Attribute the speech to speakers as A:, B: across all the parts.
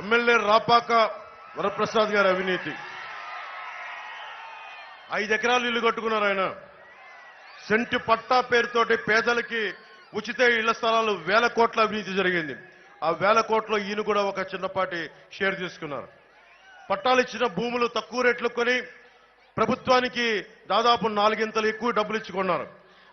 A: MLA Rapaka Varaprasad గారి అవినీతి. ఐదు ఎకరాలు ఇల్లు కట్టుకున్నారు ఆయన. సెంటు పట్టా పేరుతోటి పేదలకి ఉచిత ఇళ్ళ స్థలాలు వేల కోట్ల అవినీతి జరిగింది. ఆ వేల కోట్ల ఈయన కూడా ఒక చిన్నపాటి షేర్ తీసుకున్నారు. పట్టాలు ఇచ్చిన భూములు తక్కువ రేట్లు కొని ప్రభుత్వానికి దాదాపు నాలుగింతలు ఎక్కువ డబ్బులు ఇచ్చుకున్నారు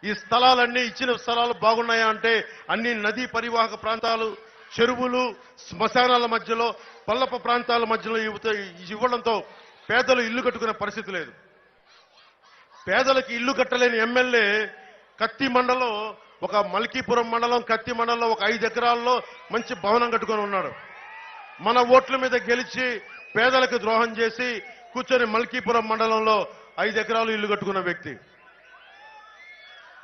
A: ఈ స్థలాలన్నీ ఇచ్చిన స్థలాలు బాగున్నాయా అంటే అన్ని నదీ పరివాహక ప్రాంతాలు చెరువులు శ్మశానాల మధ్యలో పల్లప ప్రాంతాల మధ్యలో ఇవ్వడంతో పేదలు ఇల్లు కట్టుకునే పరిస్థితి లేదు. పేదలకు ఇల్లు కట్టలేని ఎమ్మెల్యే కత్తి మండలం ఒక మల్కీపురం మండలం కత్తి మండలం ఒక ఐదు ఎకరాల్లో మంచి భవనం కట్టుకొని ఉన్నాడు. మన ఓట్ల మీద గెలిచి పేదలకు ద్రోహం చేసి కూర్చొని మల్కీపురం మండలంలో ఐదు ఎకరాలు ఇల్లు కట్టుకున్న వ్యక్తి.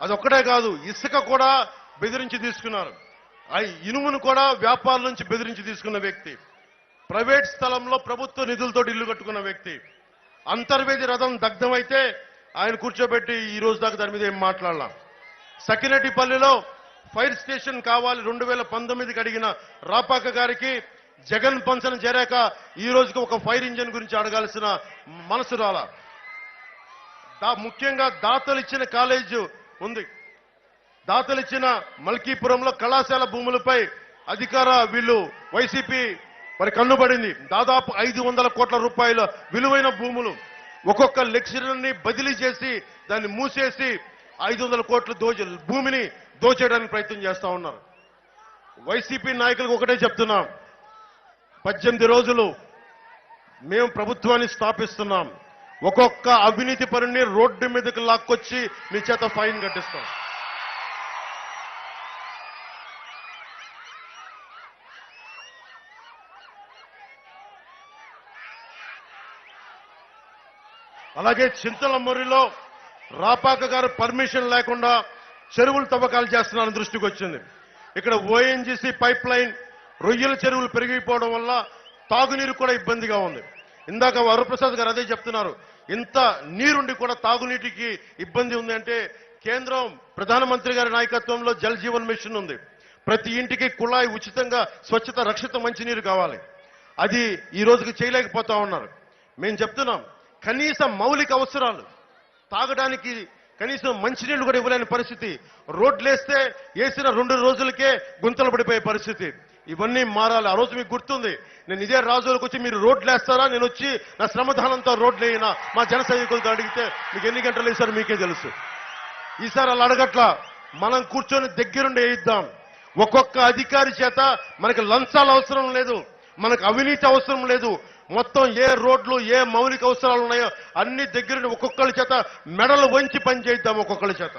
A: అదొక్కటే కాదు ఇసుక కూడా బెదిరించి తీసుకున్నారు. ఇనుమును కూడా వ్యాపారం నుంచి బెదిరించి తీసుకున్న వ్యక్తి. ప్రైవేట్ స్థలంలో ప్రభుత్వ నిధులతో ఇల్లు కట్టుకున్న వ్యక్తి. అంతర్వేది రథం దగ్ధమైతే ఆయన కూర్చోబెట్టి ఈ రోజు దాకా దాని మీద ఏం మాట్లాడలాం. సకినటిపల్లిలో ఫైర్ స్టేషన్ కావాలి రెండు వేల పంతొమ్మిదికి అడిగిన రాపాక గారికి జగన్ పంచన చేరాక ఈ రోజుకి ఒక ఫైర్ ఇంజిన్ గురించి అడగాల్సిన మనసు రాల. ముఖ్యంగా దాతలు ఇచ్చిన కాలేజ్ ఉంది. దాతలిచ్చిన మల్కీపురంలో కళాశాల భూములపై అధికార వీళ్ళు వైసీపీ మరి కన్నుబడింది దాదాపు ఐదు వందల కోట్ల రూపాయల విలువైన భూములు. ఒక్కొక్క లెక్చరర్ని బదిలీ చేసి దాన్ని మూసేసి ఐదు వందల కోట్ల దోచ భూమిని దోచేయడానికి ప్రయత్నం చేస్తా ఉన్నారు. వైసీపీ నాయకులకు ఒకటే చెప్తున్నాం. పద్దెనిమిది రోజులు మేము ప్రభుత్వాన్ని స్థాపిస్తున్నాం. ఒక్కొక్క అవినీతి పరుని రోడ్డు మీదకి లాక్కొచ్చి మీ చేత ఫైన్ కట్టిస్తాం. అలాగే చింతలమర్రిలో రాపాక గారు పర్మిషన్ లేకుండా చెరువులు తవ్వకాలు చేస్తున్నారని దృష్టికి వచ్చింది. ఇక్కడ ఓఎన్జీసీ పైప్ లైన్ రొయ్యల చెరువులు పెరిగిపోవడం వల్ల తాగునీరు కూడా ఇబ్బందిగా ఉంది. ఇందాక వరప్రసాద్ గారు అదే చెప్తున్నారు. ఇంత నీరుండి కూడా తాగునీటికి ఇబ్బంది ఉంది అంటే కేంద్రం ప్రధానమంత్రి గారి నాయకత్వంలో జల్ జీవన్ మిషన్ ఉంది. ప్రతి ఇంటికి కుళాయి ఉచితంగా స్వచ్ఛత రక్షిత మంచినీరు కావాలి. అది ఈ రోజుకి చేయలేకపోతా ఉన్నారు. మేము చెప్తున్నాం కనీస మౌలిక అవసరాలు. తాగడానికి కనీసం మంచినీళ్ళు కూడా ఇవ్వలేని పరిస్థితి. రోడ్లేస్తే వేసిన రెండు రోజులకే గుంతలు పడిపోయే పరిస్థితి. ఇవన్నీ మారాలి. ఆ రోజు మీకు గుర్తుంది. నేను ఇదే రాజులకు వచ్చి మీరు రోడ్లు వేస్తారా నేను వచ్చి నా శ్రమధానంతో రోడ్లు వేయినా? మా జన సైనికులతో అడిగితే మీకు ఎన్ని గంటలు వేశారో మీకే తెలుసు. ఈసారి అలా అడగట్ల. మనం కూర్చొని దగ్గరుండి వేయిద్దాం. ఒక్కొక్క అధికారి చేత మనకి లంచాలు అవసరం లేదు. మనకు అవినీతి అవసరం లేదు. మొత్తం ఏ రోడ్లు ఏ మౌలిక అవసరాలు ఉన్నాయో అన్ని దగ్గర ఒక్కొక్కరి చేత మెడలు వంచి పనిచేద్దాం ఒక్కొక్కరి చేత.